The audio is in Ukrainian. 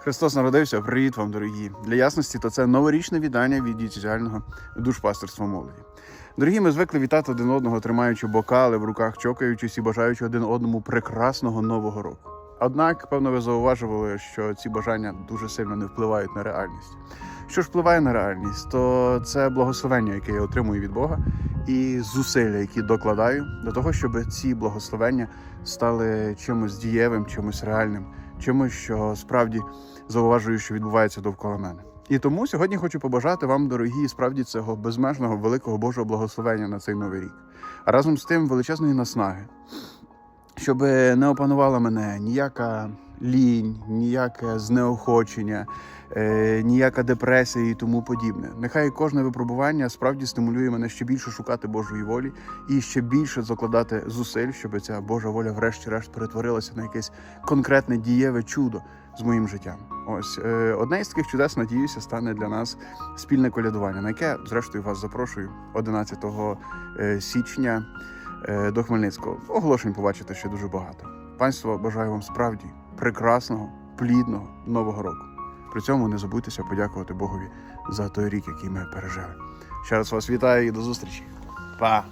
Христос народився. Привіт вам, дорогі. Для ясності, то це новорічне вітання від дієтіального душпастерства молоді. Дорогі, ми звикли вітати один одного, тримаючи бокали в руках, чокаючись і бажаючи один одному прекрасного нового року. Однак, певно, ви зауважували, що ці бажання дуже сильно не впливають на реальність. Що ж впливає на реальність, то це благословення, яке я отримую від Бога, і зусилля, які докладаю до того, щоб ці благословення стали чимось дієвим, чимось реальним, чимось, що справді зауважую, що відбувається довкола мене. І тому сьогодні хочу побажати вам, дорогі, справді цього безмежного великого Божого благословення на цей новий рік. А разом з тим величезної наснаги, щоб не опанувала мене ніяка лінь, ніяке знеохочення, е, ніяка депресія і тому подібне. Нехай кожне випробування справді стимулює мене ще більше шукати Божої волі і ще більше закладати зусиль, щоб ця Божа воля, врешті-решт, перетворилася на якесь конкретне дієве чудо з моїм життям. Ось е, одне із таких чудес, надіюся, стане для нас спільне колядування, на яке, зрештою, вас запрошую 11 е, січня е, до Хмельницького. Оголошень побачите ще дуже багато. Панство, бажаю вам справді прекрасного, плідного нового року. При цьому не забудьтеся подякувати Богові за той рік, який ми пережили. Ще раз вас вітаю і до зустрічі. Па!